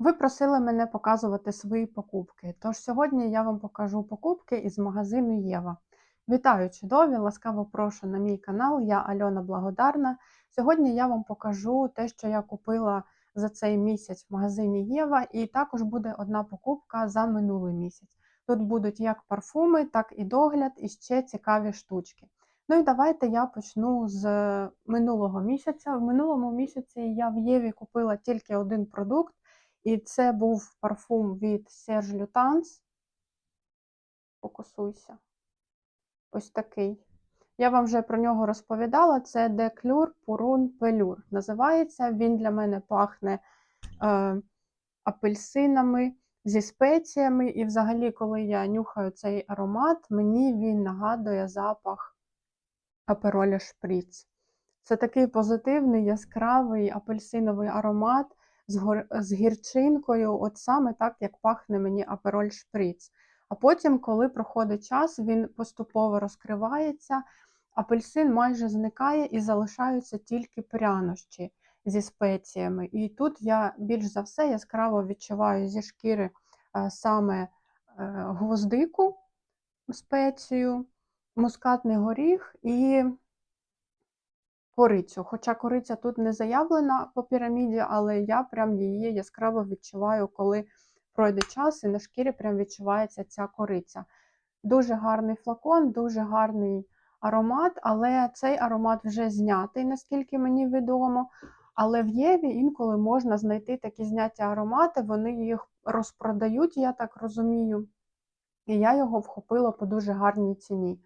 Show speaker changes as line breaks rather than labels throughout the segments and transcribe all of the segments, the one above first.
Ви просили мене показувати свої покупки, тож сьогодні я вам покажу покупки із магазину Єва. Вітаю, чудові! Ласкаво прошу на мій канал, я Альона Благодарна. Сьогодні я вам покажу те, що я купила за цей місяць в магазині Єва, і також буде одна покупка за минулий місяць. Тут будуть як парфуми, так і догляд, і ще цікаві штучки. Ну і давайте я почну з минулого місяця. В минулому місяці я в Єві купила тільки один продукт. І це був парфум від Serge Lutens. Фокусуйся. Ось такий. Я вам вже про нього розповідала. Це Declure Purun Pelure. Називається. Він для мене пахне е, апельсинами зі спеціями. І, взагалі, коли я нюхаю цей аромат, мені він нагадує запах апероля шприц. Це такий позитивний, яскравий апельсиновий аромат з, гор... з гірчинкою, от саме так, як пахне мені апероль шприц. А потім, коли проходить час, він поступово розкривається, апельсин майже зникає і залишаються тільки прянощі зі спеціями. І тут я більш за все яскраво відчуваю зі шкіри е, саме е, гвоздику спецію, мускатний горіх і корицю. Хоча кориця тут не заявлена по піраміді, але я прям її яскраво відчуваю, коли пройде час, і на шкірі прям відчувається ця кориця. Дуже гарний флакон, дуже гарний аромат, але цей аромат вже знятий, наскільки мені відомо. Але в Єві інколи можна знайти такі зняті аромати, вони їх розпродають, я так розумію. І я його вхопила по дуже гарній ціні.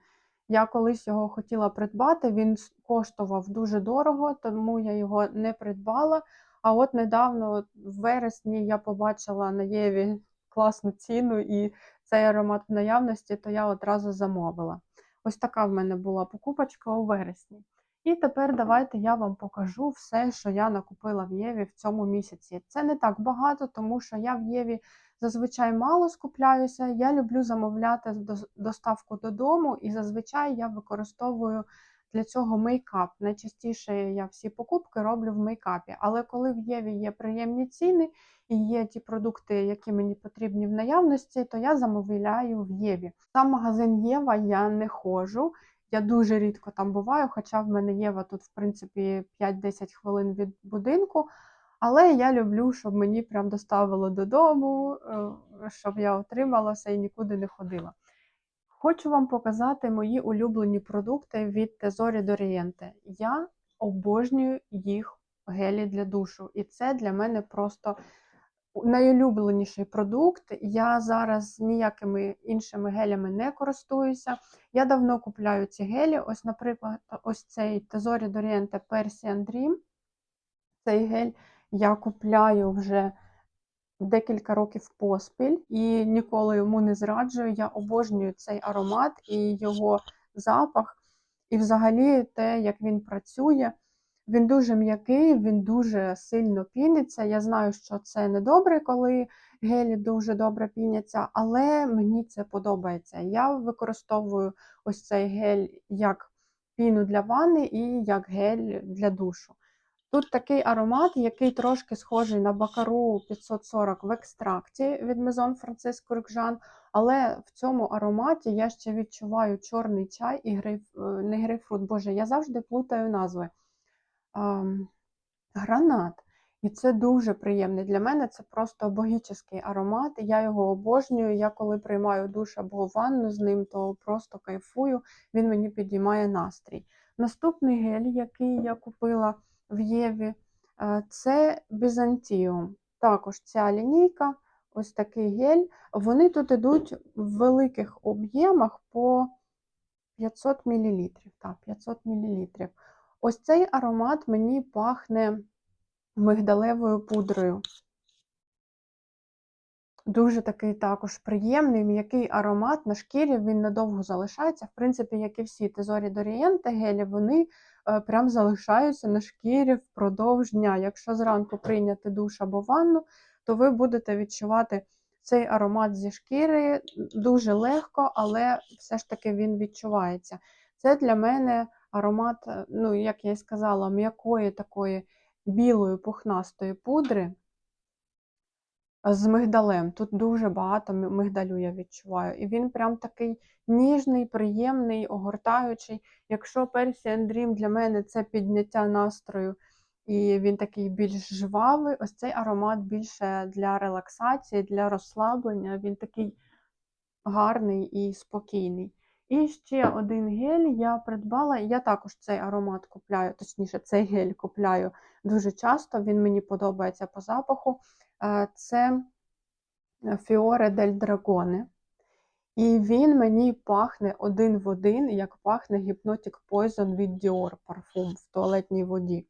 Я колись його хотіла придбати, він коштував дуже дорого, тому я його не придбала. А от недавно, в вересні, я побачила на Єві класну ціну і цей аромат в наявності, то я одразу замовила. Ось така в мене була покупочка у вересні. І тепер давайте я вам покажу все, що я накупила в Єві в цьому місяці. Це не так багато, тому що я в Єві зазвичай мало скупляюся. Я люблю замовляти доставку додому, і зазвичай я використовую для цього мейкап. Найчастіше я всі покупки роблю в мейкапі. Але коли в Єві є приємні ціни і є ті продукти, які мені потрібні в наявності, то я замовляю в Єві. Сам магазин Єва я не ходжу. Я дуже рідко там буваю, хоча в мене Єва тут, в принципі, 5-10 хвилин від будинку. Але я люблю, щоб мені прям доставило додому, е, щоб я отрималася і нікуди не ходила. Хочу вам показати мої улюблені продукти від Tesori Doriente. Я обожнюю їх гелі для душу. І це для мене просто найулюбленіший продукт. Я зараз ніякими іншими гелями не користуюся. Я давно купляю ці гелі. Ось, наприклад, ось цей Tesori Doriente Persian Dream. Цей гель я купляю вже декілька років поспіль і ніколи йому не зраджую. Я обожнюю цей аромат і його запах, і взагалі те, як він працює. Він дуже м'який, він дуже сильно піниться. Я знаю, що це не добре, коли гелі дуже добре піняться, але мені це подобається. Я використовую ось цей гель як піну для ванни і як гель для душу. Тут такий аромат, який трошки схожий на бакару 540 в екстракті від Maison Francisco Рукжан, але в цьому ароматі я ще відчуваю чорний чай і грейп... Е, не грейпфрут, боже, я завжди плутаю назви. А, гранат. І це дуже приємний. Для мене це просто богічний аромат. Я його обожнюю. Я коли приймаю душ або ванну з ним, то просто кайфую, він мені підіймає настрій. Наступний гель, який я купила в Єві, е, це Бізантіум. Також ця лінійка, ось такий гель. Вони тут йдуть в великих об'ємах по 500 мл. Так, 500 мл. Ось цей аромат мені пахне мигдалевою пудрою. Дуже такий також приємний, м'який аромат на шкірі, він надовго залишається. В принципі, як і всі тезорі Дорієнте гелі, вони прям залишаються на шкірі впродовж дня. Якщо зранку прийняти душ або ванну, то ви будете відчувати цей аромат зі шкіри дуже легко, але все ж таки він відчувається. Це для мене аромат, е, ну, як я і сказала, м'якої такої білої пухнастої пудри. З мигдалем. Тут дуже багато мигдалю я відчуваю. І він прям такий ніжний, приємний, огортаючий. Якщо Persian Dream для мене це підняття настрою, і він такий більш жвавий, ось цей аромат більше для релаксації, для розслаблення. Він такий гарний і спокійний. І ще один гель я придбала. Я також цей аромат купляю, точніше, цей гель купляю дуже часто. Він мені подобається по запаху. Е, Це Fiore del Dragone. І він мені пахне один в один, як пахне Hypnotic Poison від Dior парфум в туалетній воді.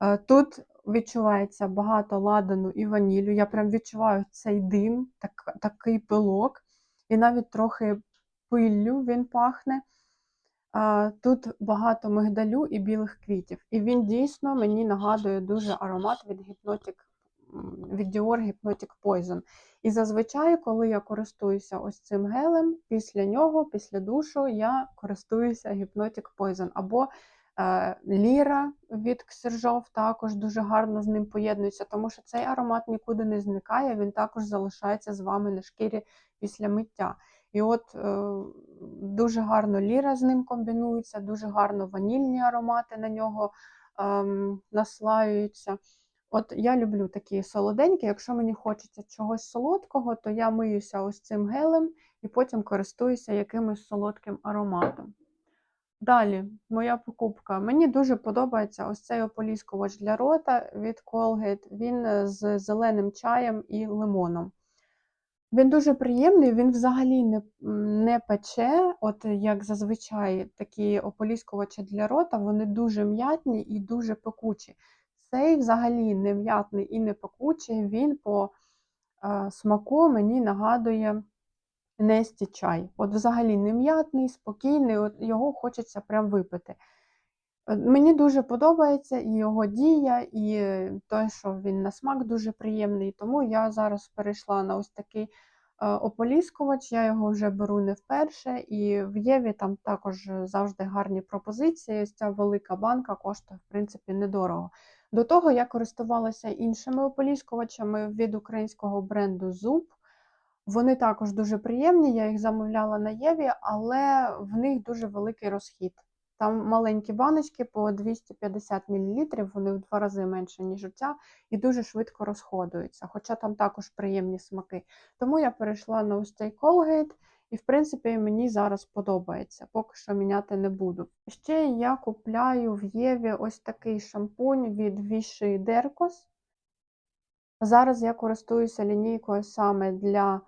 Е, Тут відчувається багато ладану і ванілю. Я прям відчуваю цей дим, так, такий пилок, і навіть трохи пиллю він пахне. Тут багато мигдалю і білих квітів. І він дійсно мені нагадує дуже аромат від м, від Dior Hypnotic Poison. І зазвичай, коли я користуюся ось цим гелем, після нього, після душу, я користуюся Hypnotic Poison. Або е, Ліра від Ксержов також дуже гарно з ним поєднується, тому що цей аромат нікуди не зникає, він також залишається з вами на шкірі після миття. І от е, дуже гарно ліра з ним комбінується, дуже гарно ванільні аромати на нього ем, наслаюються. От я люблю такі солоденькі. Якщо мені хочеться чогось солодкого, то я миюся ось цим гелем і потім користуюся якимось солодким ароматом. Далі, моя покупка. Мені дуже подобається ось цей ополіскувач для рота від Colgate. Він е, з зеленим чаєм і лимоном. Він дуже приємний, він взагалі не, не пече, от як зазвичай такі ополіскувачі для рота, вони дуже м'ятні і дуже пекучі. Цей взагалі не м'ятний і не пекучий, він по е, смаку мені нагадує Несті чай. От взагалі не м'ятний, спокійний, от його хочеться прям випити. Е, Мені дуже подобається і його дія, і те, що він на смак дуже приємний. Тому я зараз перейшла на ось такий е, ополіскувач. Я його вже беру не вперше, і в Єві там також завжди гарні пропозиції. Ось ця велика банка коштує, в принципі, недорого. До того я користувалася іншими ополіскувачами від українського бренду Зуб. Вони також дуже приємні, я їх замовляла на Єві, але в них дуже великий розхід. Там маленькі баночки по 250 мл, вони в два рази менше, ніж оця, і дуже швидко розходуються, хоча там також приємні смаки. Тому я перейшла на ось цей Colgate, і, в принципі, мені зараз подобається, поки що міняти не буду. Ще я купляю в Єві ось такий шампунь від Vichy Dercos. Зараз я користуюся лінійкою саме для е,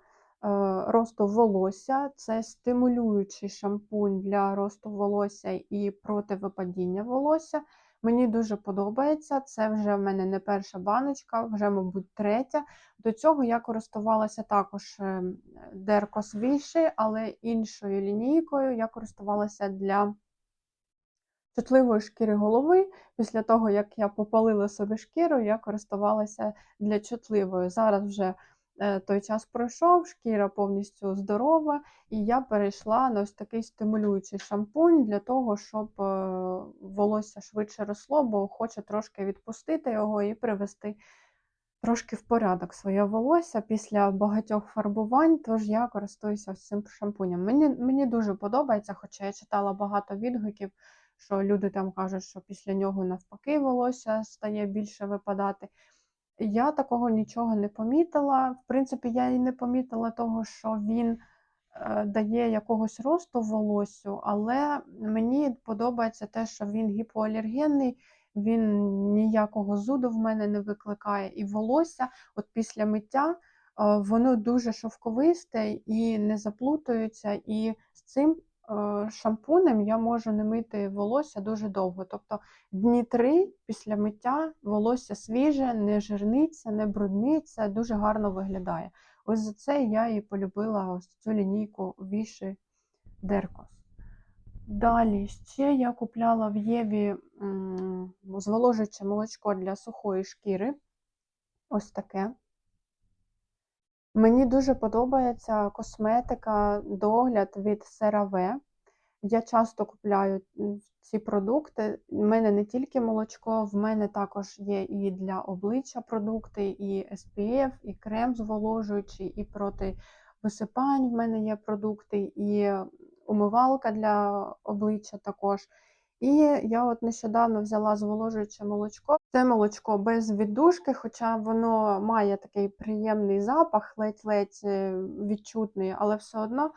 росту волосся. Це стимулюючий шампунь для росту волосся і проти випадіння волосся. Мені дуже подобається. Це вже в мене не перша баночка, вже, мабуть, третя. До цього я користувалася також е, Dercos але іншою лінійкою я користувалася для чутливої шкіри голови. Після того, як я попалила собі шкіру, я користувалася для чутливої. Зараз вже той час пройшов, шкіра повністю здорова, і я перейшла на ось такий стимулюючий шампунь для того, щоб е, волосся швидше росло, бо хочу трошки відпустити його і привести трошки в порядок своє волосся після багатьох фарбувань, тож я користуюся цим шампунем. Мені, мені дуже подобається, хоча я читала багато відгуків, що люди там кажуть, що після нього навпаки волосся стає більше випадати. Я такого нічого не помітила. В принципі, я і не помітила того, що він е, дає якогось росту волоссю, але мені подобається те, що він гіпоалергенний, він ніякого зуду в мене не викликає. І волосся, от після миття, е, воно дуже шовковисте і не заплутується. І з цим шампунем я можу не мити волосся дуже довго. Тобто дні три після миття волосся свіже, не жирниться, не брудниться, дуже гарно виглядає. Ось за це я і полюбила ось цю лінійку Віші Деркос. Далі ще я купляла в Єві зволожуюче молочко для сухої шкіри. Ось таке. Мені дуже подобається косметика, догляд від CeraVe. Я часто купляю ці продукти. У мене не тільки молочко, в мене також є і для обличчя продукти, і SPF, і крем зволожуючий, і проти висипань в мене є продукти, і умивалка для обличчя також. І я от нещодавно взяла зволожуюче молочко. Це молочко без віддушки, хоча воно має такий приємний запах, ледь-ледь е, відчутний, але все одно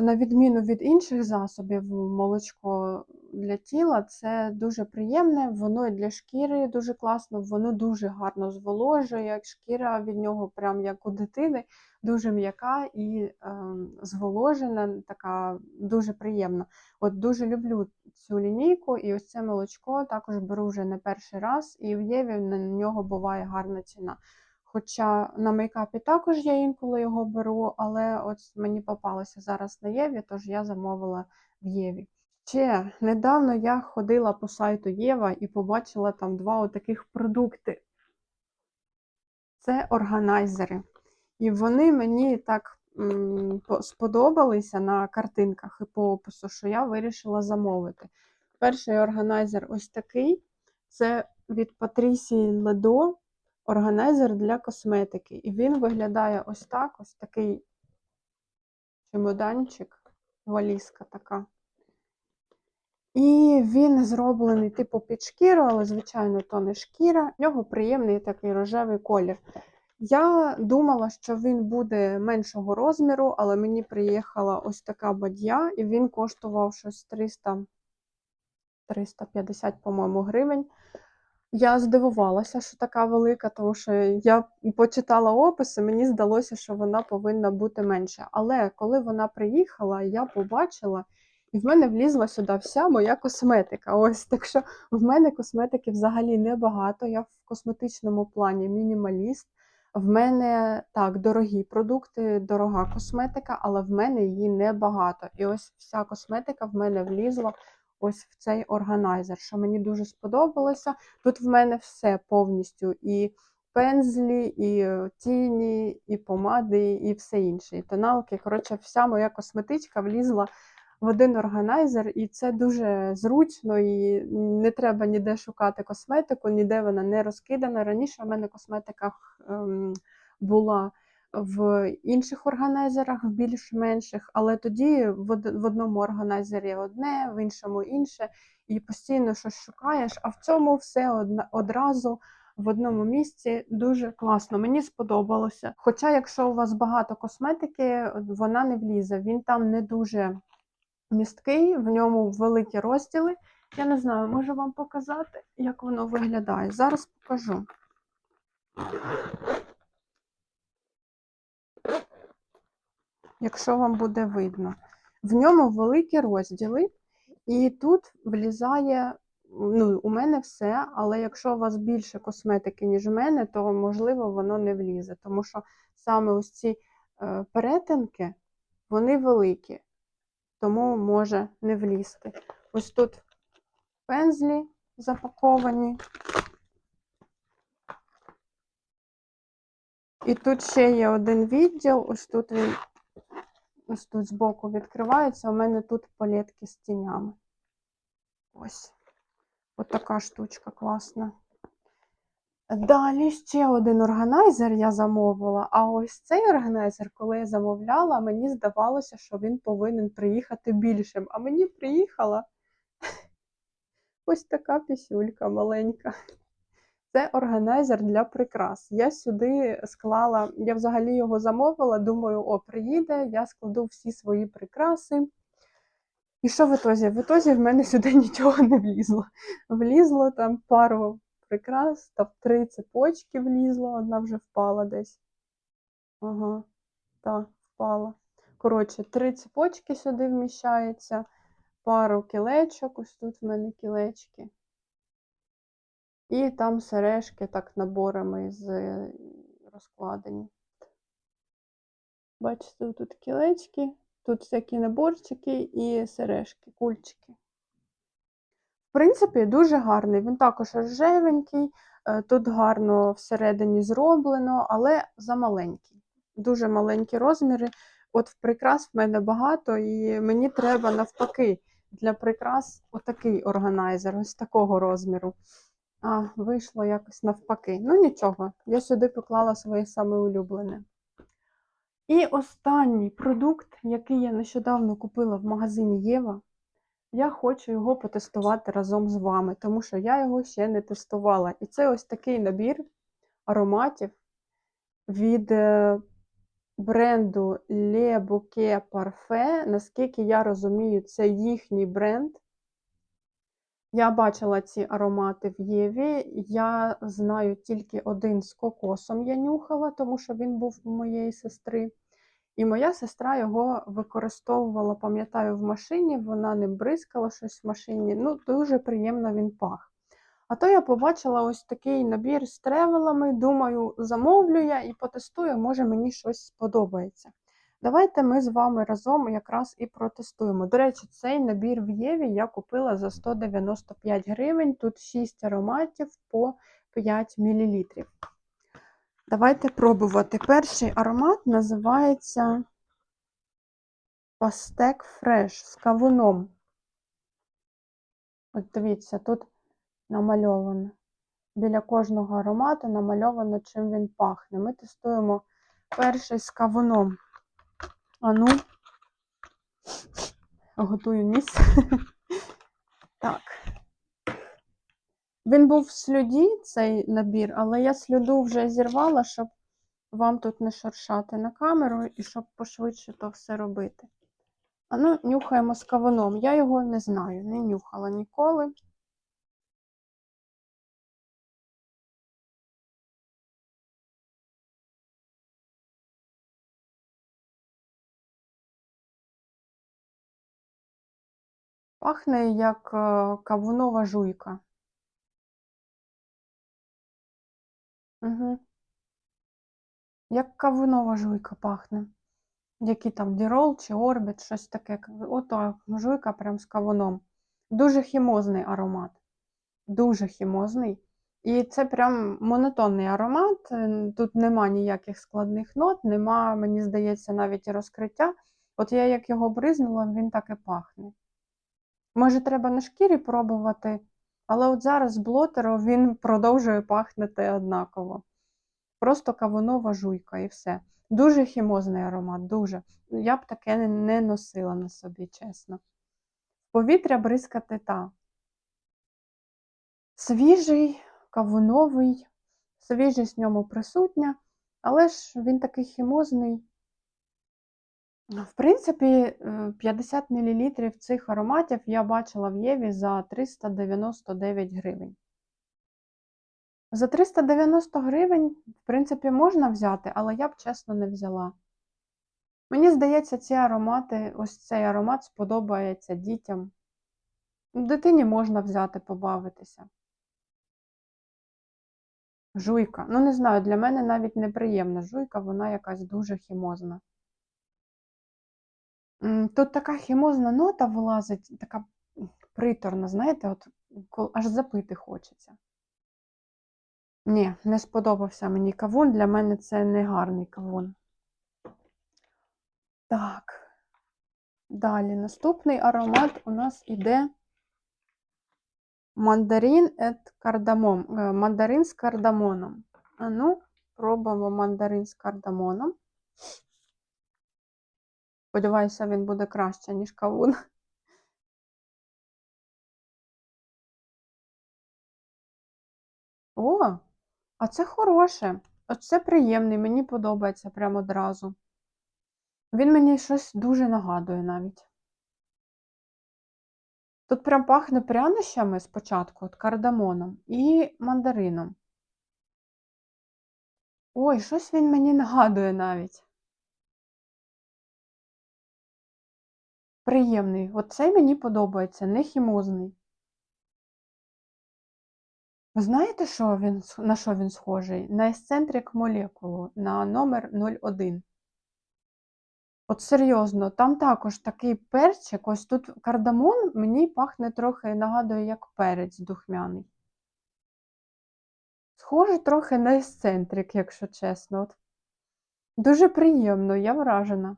на відміну від інших засобів, молочко для тіла це дуже приємне, воно і для шкіри дуже класно, воно дуже гарно зволожує, шкіра від нього, прям як у дитини, дуже м'яка і е, зволожена, така дуже приємна. От дуже люблю цю лінійку, і ось це молочко також беру вже не перший раз, і в Єві на нього буває гарна ціна. Хоча на мейкапі також я інколи його беру, але от мені попалося зараз на Єві, тож я замовила в Єві. Ще недавно я ходила по сайту Єва і побачила там два отаких продукти. Це органайзери. І вони мені так сподобалися на картинках і по опису, що я вирішила замовити. Перший органайзер ось такий. Це від Патрісії Ледо органайзер для косметики. І він виглядає ось так: ось такий чемоданчик, валізка така. І він зроблений типу під шкіру, але, звичайно, то не шкіра. В нього приємний такий рожевий колір. Я думала, що він буде меншого розміру, але мені приїхала ось така бадья, і він коштував щось 300, 350, по-моєму, гривень. Я здивувалася, що така велика, тому що я почитала опис, і мені здалося, що вона повинна бути менша. Але коли вона приїхала, я побачила, і в мене влізла сюди вся моя косметика. Ось так що в мене косметики взагалі небагато. Я в косметичному плані мінімаліст. В мене так, дорогі продукти, дорога косметика, але в мене її небагато. І ось вся косметика в мене влізла ось в цей органайзер, що мені дуже сподобалося. Тут в мене все повністю: і пензлі, і е, тіні, і помади, і все інше. І тоналки. Коротше, вся моя косметичка влізла в один органайзер, і це дуже зручно, і не треба ніде шукати косметику, ніде вона не розкидана. Раніше в мене косметика ем, була в інших органайзерах, в більш менших, але тоді в одному органайзері одне, в іншому інше, і постійно щось шукаєш, а в цьому все одразу. В одному місці дуже класно, мені сподобалося. Хоча, якщо у вас багато косметики, вона не влізе. Він там не дуже місткий, в ньому великі розділи. Я не знаю, можу вам показати, як воно виглядає. Зараз покажу. Якщо вам буде видно. В ньому великі розділи, і тут влізає. Ну, у мене все, але якщо у вас більше косметики, ніж у мене, то можливо воно не влізе. Тому що саме ось ці е, перетинки, вони великі, тому може не влізти. Ось тут пензлі запаковані. І тут ще є один відділ, ось тут він, ось тут збоку відкривається. У мене тут палетки з тінями. Ось. Ось така штучка класна. Далі ще один органайзер я замовила. А ось цей органайзер, коли я замовляла, мені здавалося, що він повинен приїхати більшим. А мені приїхала ось така пісюлька маленька. Це органайзер для прикрас. Я сюди склала, я взагалі його замовила, думаю, о, приїде, я складу всі свої прикраси. І що в ітозі? В ітозі в мене сюди нічого не влізло. Влізло там пару прикрас, там три цепочки влізло, одна вже впала десь. Ага, так, впала. Коротше, три цепочки сюди вміщається, пару кілечок, ось тут в мене кілечки. І там сережки так наборами з е, розкладені. Бачите, тут кілечки, тут всякі наборчики і сережки, кульчики. В принципі, дуже гарний. Він також рожевенький, е, тут гарно всередині зроблено, але замаленький. Дуже маленькі розміри. От в прикрас в мене багато, і мені треба навпаки для прикрас отакий органайзер, ось такого розміру. А вийшло якось навпаки. Ну нічого, я сюди поклала своє саме улюблене. І останній продукт, який я нещодавно купила в магазині Єва, я хочу його потестувати разом з вами, тому що я його ще не тестувала. І це ось такий набір ароматів від е, бренду Le Bouquet Parfait. Наскільки я розумію, це їхній бренд. Я бачила ці аромати в Єві. Я знаю тільки один з кокосом я нюхала, тому що він був у моєї сестри. І моя сестра його використовувала, пам'ятаю, в машині, вона ним бризкала щось в машині. Ну, дуже приємно він пах. А то я побачила ось такий набір з тревелами. Думаю, замовлю я і потестую, може мені щось сподобається. Давайте ми з вами разом якраз і протестуємо. До речі, цей набір в Єві я купила за 195 гривень. Тут 6 ароматів по 5 мл. Давайте пробувати. Перший аромат називається Пастек Фреш з кавуном. От дивіться, тут намальовано. Біля кожного аромату намальовано, чим він пахне. Ми тестуємо перший з кавуном. Ану, готую ніс. Так. Він був в слюді, цей набір, але я слюду вже зірвала, щоб вам тут не шуршати на камеру і щоб пошвидше то все робити. А ну, нюхаємо з кавуном. Я його не знаю, не нюхала ніколи. Пахне як е, кавунова жуйка. Угу. Як кавунова жуйка пахне. Який там дірол чи орбіт, щось таке. Ото жуйка прям з кавуном. Дуже хімозний аромат. Дуже хімозний. І це прям монотонний аромат. е, Тут нема ніяких складних нот, нема, мені здається, навіть і розкриття. От я як його бризнула, він так і пахне. Може, треба на шкірі пробувати, але от зараз блотеру він продовжує пахнути однаково. Просто кавунова жуйка і все. Дуже хімозний аромат, дуже. Я б таке не носила на собі, чесно. Повітря бризкати та. Свіжий, кавуновий, свіжість в ньому присутня, але ж він такий хімозний. В принципі, е, 50 мл цих ароматів я бачила в Єві за 399 гривень. За 390 гривень, в принципі, можна взяти, але я б чесно не взяла. Мені здається, ці аромати, ось цей аромат сподобається дітям. Дитині можна взяти, побавитися. Жуйка. Ну, не знаю, для мене навіть неприємна жуйка, вона якась дуже хімозна. Тут така хімозна нота вилазить, така приторна, знаєте, от аж запити хочеться. Ні, не сподобався мені кавун. Для мене це не гарний кавун. Так. Далі. Наступний аромат у нас іде мандарин ет кардамон. Е, Мандарин з кардамоном. А ну, пробуємо мандарин з кардамоном. Сподіваюся, він буде краще, ніж кавун. О, а це хороше. Оце приємний, мені подобається прямо одразу. Він мені щось дуже нагадує навіть. Тут прям пахне прянощами спочатку, от кардамоном і мандарином. Ой, щось він мені нагадує навіть. Приємний. От цей мені подобається, не хімозний. Ви знаєте, що він, на що він схожий? На ексцентрик молекулу, на номер 01. От серйозно, там також такий перчик, ось тут кардамон мені пахне трохи, нагадує, як перець духмяний. Схоже трохи на ексцентрик, якщо чесно. От. Дуже приємно, я вражена.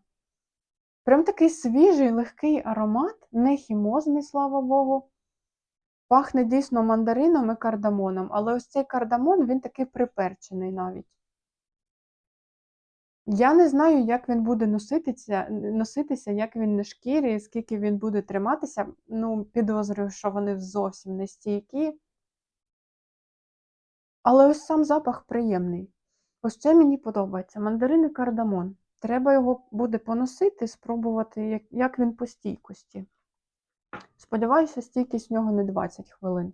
Прям такий свіжий, легкий аромат, не хімозний, слава Богу. Пахне дійсно мандарином і кардамоном, але ось цей кардамон, він такий приперчений навіть. Я не знаю, як він буде носитися, носитися, як він на шкірі, скільки він буде триматися. Ну, підозрюю, що вони зовсім не стійкі. Але ось сам запах приємний. Ось це мені подобається. Мандарин і кардамон. Треба його буде поносити, спробувати, як, як він по стійкості. Сподіваюся, стійкість в нього не 20 хвилин.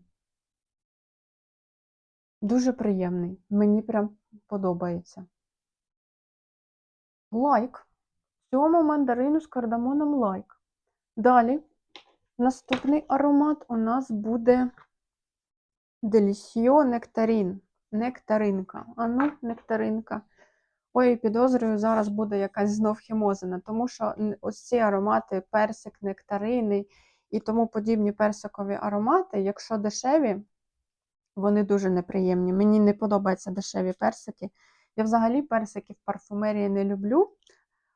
Дуже приємний. Мені прям подобається. Лайк. Цьому мандарину з кардамоном лайк. Далі, наступний аромат у нас буде Делісіо нектарин. Нектаринка. Ану, нектаринка. Ой, підозрюю, зараз буде якась знов хімозина, тому що ось ці аромати, персик, нектарини і тому подібні персикові аромати, якщо дешеві, вони дуже неприємні. Мені не подобаються дешеві персики. Я взагалі персики в парфумерії не люблю,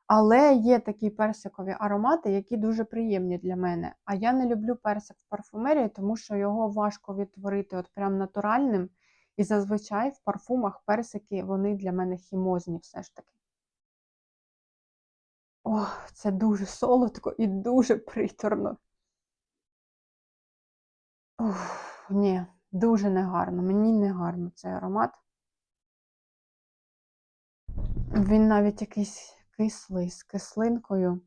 але є такі персикові аромати, які дуже приємні для мене. А я не люблю персик в парфумерії, тому що його важко відтворити от прям натуральним. І зазвичай в парфумах персики вони для мене хімозні все ж таки. Ох, це дуже солодко і дуже приторно. Ух, ні, дуже негарно. Мені не гарно цей аромат. Він навіть якийсь кислий, з кислинкою.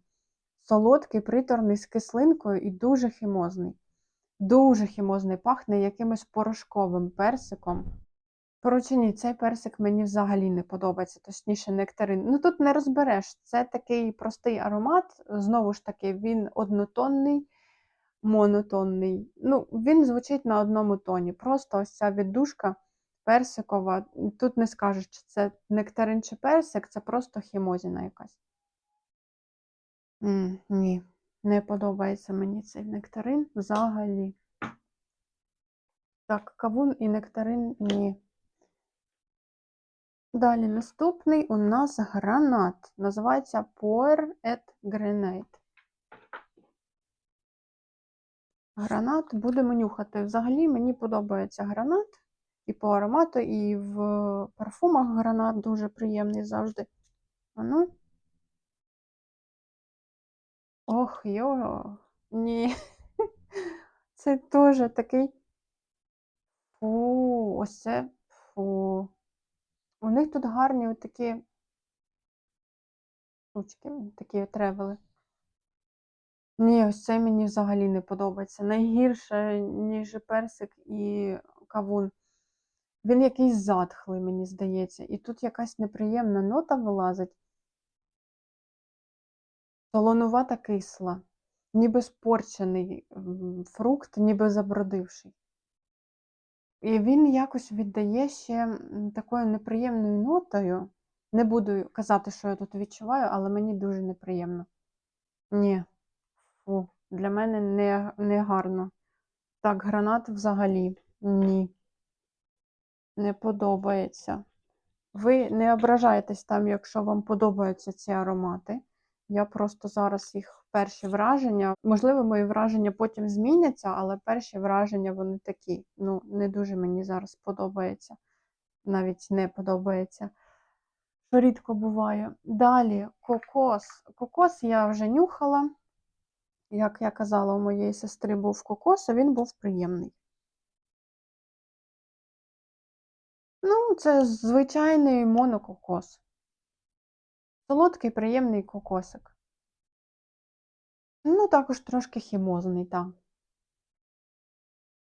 Солодкий, приторний з кислинкою і дуже хімозний. Дуже хімозний, пахне якимось порошковим персиком. Коротше, ні, цей персик мені взагалі не подобається, точніше, нектарин. Ну тут не розбереш. Це такий простий аромат. Знову ж таки, він однотонний, монотонний. Ну, він звучить на одному тоні. Просто ось ця віддушка персикова. Тут не скажеш, чи це нектарин чи персик, це просто хімозіна якась. М, ні, не подобається мені цей нектарин взагалі. Так, кавун і нектарин ні. Далі наступний у нас гранат. Називається Pour et Grenade. Гранат будемо нюхати. Взагалі мені подобається гранат і по аромату, і в парфумах гранат дуже приємний завжди. Ану. Ох, йо, ні. Це теж такий. Фу, ось це фу. У них тут гарні такі штучки, такі тревели. Ні, ось це мені взагалі не подобається. Найгірше, ніж персик і кавун. Він якийсь затхлий, мені здається. І тут якась неприємна нота вилазить. Солонувата кисла, ніби спорчений фрукт, ніби забродивший. І він якось віддає ще такою неприємною нотою. Не буду казати, що я тут відчуваю, але мені дуже неприємно. Ні, фу, для мене не, не гарно. Так, гранат взагалі ні. Не подобається. Ви не ображаєтесь там, якщо вам подобаються ці аромати. Я просто зараз їх перші враження. Можливо, мої враження потім зміняться, але перші враження вони такі. Ну, не дуже мені зараз подобається. Навіть не подобається. Що рідко буває. Далі кокос. Кокос я вже нюхала. Як я казала, у моєї сестри був кокос, а він був приємний. Ну, це звичайний монококос. Солодкий, приємний кокосик. Ну, також трошки хімозний, так.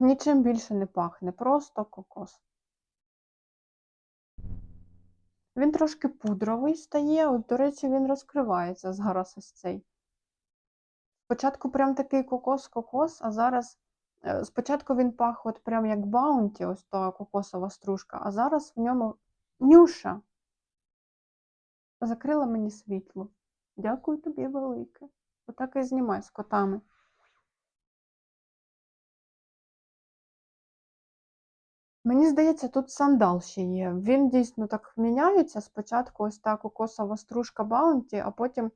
Нічим більше не пахне, просто кокос. Він трошки пудровий стає, от, до речі, він розкривається зараз ось цей. Спочатку прям такий кокос-кокос, а зараз. е, Спочатку він пах от прям як баунті, ось та кокосова стружка, а зараз в ньому нюша. Закрила мені світло. Дякую тобі велике. Отак і знімай з котами. Мені здається, тут сандал ще є. Він дійсно так міняється. Спочатку ось та кокосова стружка баунті, а потім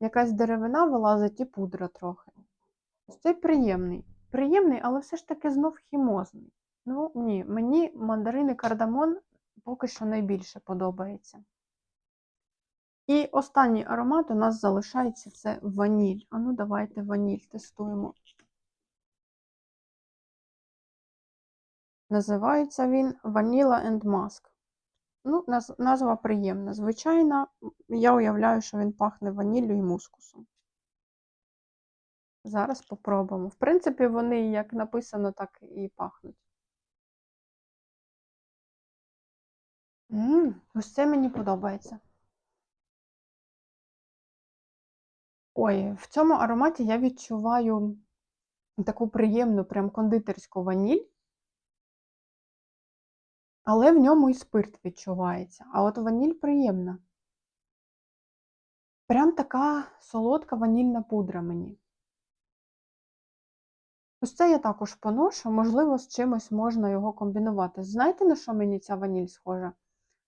якась деревина вилазить і пудра трохи. Ось Цей приємний. Приємний, але все ж таки знов хімозний. Ну, ні, мені мандарин і кардамон поки що найбільше подобається. І останній аромат у нас залишається це ваніль. А ну, давайте ваніль тестуємо. Називається він Vanilla and Musk. Ну, назва приємна. Звичайна, я уявляю, що він пахне ваніллю і мускусом. Зараз попробуємо. В принципі, вони, як написано, так і пахнуть. М, ось це мені подобається. Ой, в цьому ароматі я відчуваю таку приємну, прям кондитерську ваніль, але в ньому і спирт відчувається. А от ваніль приємна. Прям така солодка ванільна пудра мені. Ось це я також поношу, можливо, з чимось можна його комбінувати. Знаєте, на що мені ця ваніль схожа?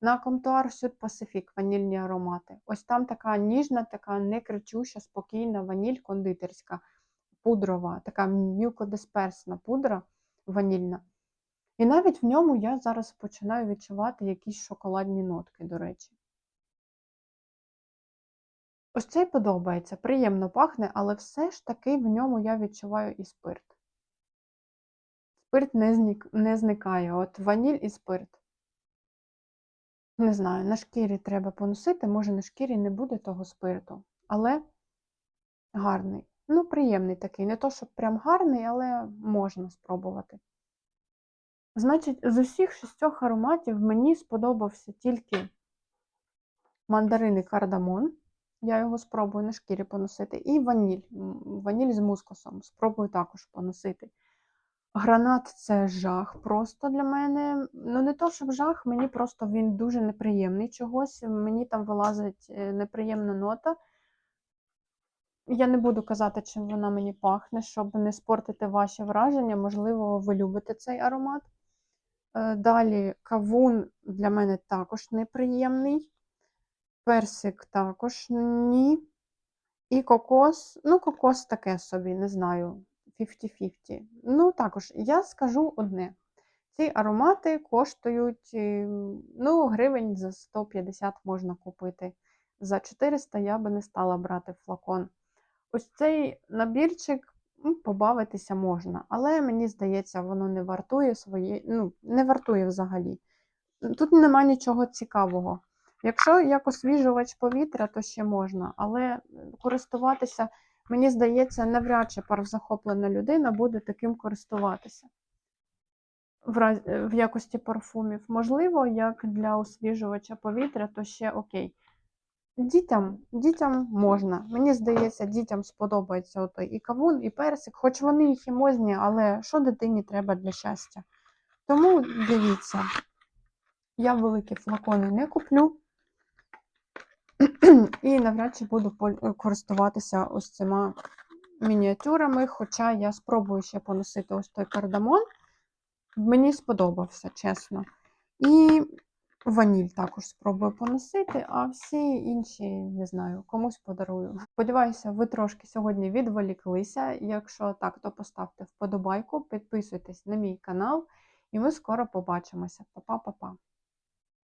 На Comptoir Sud Pacific ванільні аромати. Ось там така ніжна, така некричуща, спокійна ваніль кондитерська, пудрова, така мілкодисперсна пудра ванільна. І навіть в ньому я зараз починаю відчувати якісь шоколадні нотки, до речі. Ось цей подобається, приємно пахне, але все ж таки в ньому я відчуваю і спирт. Спирт не, знік... не зникає. От ваніль і спирт. Не знаю, на шкірі треба поносити, може на шкірі не буде того спирту, але гарний. Ну, приємний такий. Не то, щоб прям гарний, але можна спробувати. Значить, з усіх шістьох ароматів мені сподобався тільки мандарин і кардамон. Я його спробую на шкірі поносити. І ваніль. Ваніль з мускусом. Спробую також поносити. Гранат це жах просто для мене. Ну, не то, щоб жах, мені просто він дуже неприємний чогось. Мені там вилазить е, неприємна нота. Я не буду казати, чим вона мені пахне, щоб не спортити ваші враження. Можливо, ви любите цей аромат. Е, Далі кавун для мене також неприємний. Персик також ні. І кокос, ну, кокос таке собі, не знаю, 50-50. Ну, також я скажу одне: ці аромати коштують е, ну, гривень за 150 можна купити. За 400 я би не стала брати флакон. Ось цей набірчик побавитися можна, але мені здається, воно не вартує свої, ну, не вартує взагалі. Тут нема нічого цікавого. Якщо як освіжувач повітря, то ще можна, але користуватися, мені здається, навряд чи парозахоплена людина буде таким користуватися в, раз... е, в якості парфумів. Можливо, як для освіжувача повітря, то ще окей. Дітям, дітям можна. Мені здається, дітям сподобається отой і кавун, і персик, хоч вони і хімозні, але що дитині треба для щастя? Тому дивіться, я великі флакони не куплю. І навряд чи буду користуватися ось цими мініатюрами, хоча я спробую ще поносити ось той кардамон. Мені сподобався, чесно. І ваніль також спробую поносити, а всі інші, не знаю, комусь подарую. Сподіваюся, ви трошки сьогодні відволіклися. Якщо так, то поставте вподобайку, підписуйтесь на мій канал, і ми скоро побачимося. Па-па-па-па!